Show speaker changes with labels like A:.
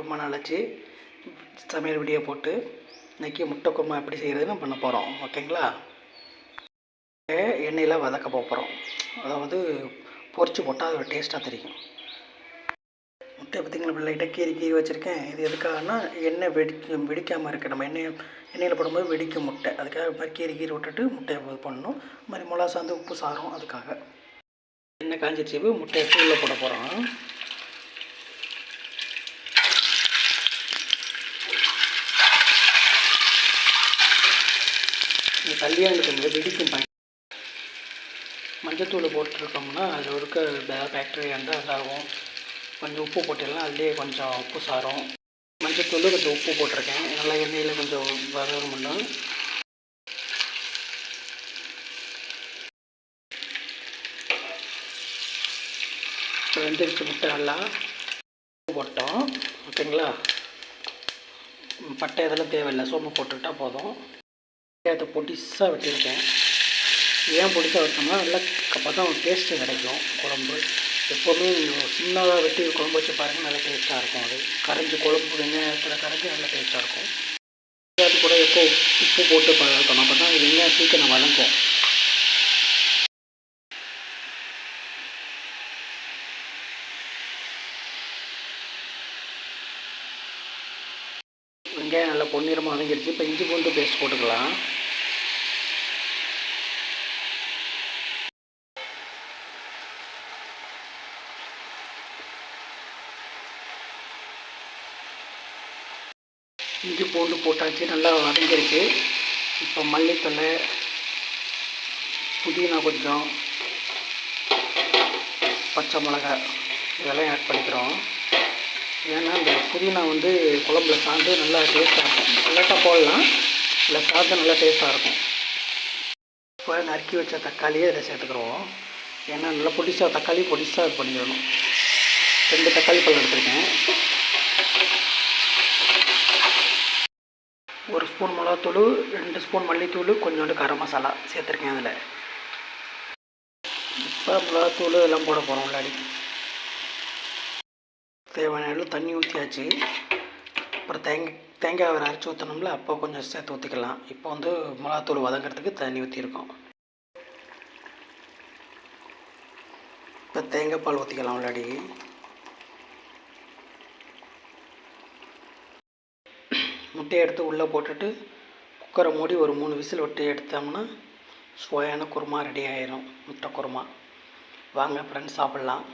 A: ரொம்ப நாளாச்சு. சமையல் வீடியோ போட்டு இன்றைக்கி முட்டை குருமா எப்படி செய்கிறதுன்னு பண்ண போகிறோம் ஓகேங்களா? எண்ணெயில் வதக்க போகிறோம் அதாவது பொறிச்சு போட்டால் அது டேஸ்ட்டாக தெரியும். முட்டை பார்த்திங்களா இப்படி லைட்டாக கீறி கீறி வச்சுருக்கேன். இது எதுக்காகனா எண்ணெய் வெடிக்க வெடிக்காமல் இருக்குது நம்ம எண்ணெய் எண்ணெயில் போடும்போது வெடிக்கும் முட்டை. அதுக்காக இது மாதிரி கீறி கீறி விட்டுட்டு முட்டையை இது பண்ணணும். இது மாதிரி மிளகா சாந்து உப்பு சாரும் அதுக்காக. எண்ணெய் காஞ்சிச்சு முட்டையை உள்ளே போட போகிறோம் கல்யாணத்துக்கு தள்ளியாக வெடிக்கும் பயன். மஞ்சத்தூள் போட்டிருக்கோம்னா அதில் இருக்க பேக்டீரியா இருந்தால் இதாகும் கொஞ்சம் உப்பு போட்டிடலாம் அதுலேயே கொஞ்சம் உப்பு சாரும். மஞ்சத்தூள் கொஞ்சம் உப்பு போட்டிருக்கேன். நல்லா எண்ணெயில் கொஞ்சம் வதங்கணும்னா இப்போ வெந்துருச்சு முட்டை நல்லா. உப்பு போட்டோம். ஓகேங்களா? பட்டை இதெல்லாம் தேவையில்லை. சோம்பு போட்டுக்கிட்டால் போதும். வெங்காயத்தை பொடிசாக வெட்டியிருக்கேன். ஏன் பொடிசாக வெட்டோம்னா நல்லா அப்போ தான் டேஸ்ட்டு கிடைக்கும் குழம்பு. எப்போவுமே நீங்கள் சின்னதாக வெட்டி குழம்பு வச்சு பாருங்கள் நல்லா டேஸ்ட்டாக இருக்கும் அது. கரைஞ்சி குழம்பு வெங்காயத்தில் கரைஞ்சி நல்லா டேஸ்ட்டாக இருக்கும். வெங்காயத்து கூட எப்போ உப்பு போட்டு பழக்கணும் அப்போ தான் வெங்காயம் சீக்கிரம் வளர்க்கும் வெங்காயம் நல்லா பொன்னிறமாக வதங்கிடுச்சு இப்போ இஞ்சி பூண்டு பேஸ்ட் போட்டுக்கலாம். இஞ்சி பூண்டு போட்டாச்சு நல்லா வதங்கிருக்கு. இப்போ மல்லித்தலை புதினா கொஞ்சம் பச்சை மிளகாய் இதெல்லாம் ஆட் பண்ணிக்கிறோம். ஏன்னா இந்த புதினா வந்து குழம்புல சாந்து நல்லா டேஸ்ட்டாக இருக்கும். லேட்டாக போடலாம். இல்லை சாந்து நல்லா டேஸ்ட்டாக இருக்கும். இப்போ நறுக்கி வச்ச தக்காளியே இதில் சேர்த்துக்கிறோம் ஏன்னா நல்லா பொடிசாக தக்காளி பொடிசாக இது பண்ணிடணும் ரெண்டு தக்காளி பழம் எடுத்துருக்கேன். ஒரு ஸ்பூன் மிளகாத்தூள் ரெண்டு ஸ்பூன் மல்லித்தூள் கொஞ்சோண்டு கரம் மசாலா சேர்த்துருக்கேன் அதில். இப்போ மிளகாத்தூள் எல்லாம் போட போகிறோம் உள்ளாடி. தேவையான அளவு தண்ணி ஊற்றியாச்சு அப்புறம் தேங்காய் தேங்காய் வேறு அரைச்சி ஊற்றணும்ல அப்போ கொஞ்சம் சேர்த்து ஊற்றிக்கலாம் இப்போ வந்து மிளகாத்தூள் வதங்கிறதுக்கு தண்ணி ஊற்றிருக்கோம் இப்போ தேங்காய் பால் ஊற்றிக்கலாம் உள்ளாடி. முட்டையை எடுத்து உள்ளே போட்டுட்டு குக்கரை மூடி ஒரு மூணு விசில் விட்டு எடுத்தோம்னா சுவையான குருமா ரெடி ஆயிரும். முட்டை குருமா. வாங்க ஃப்ரெண்ட்ஸ் சாப்பிட்லாம்.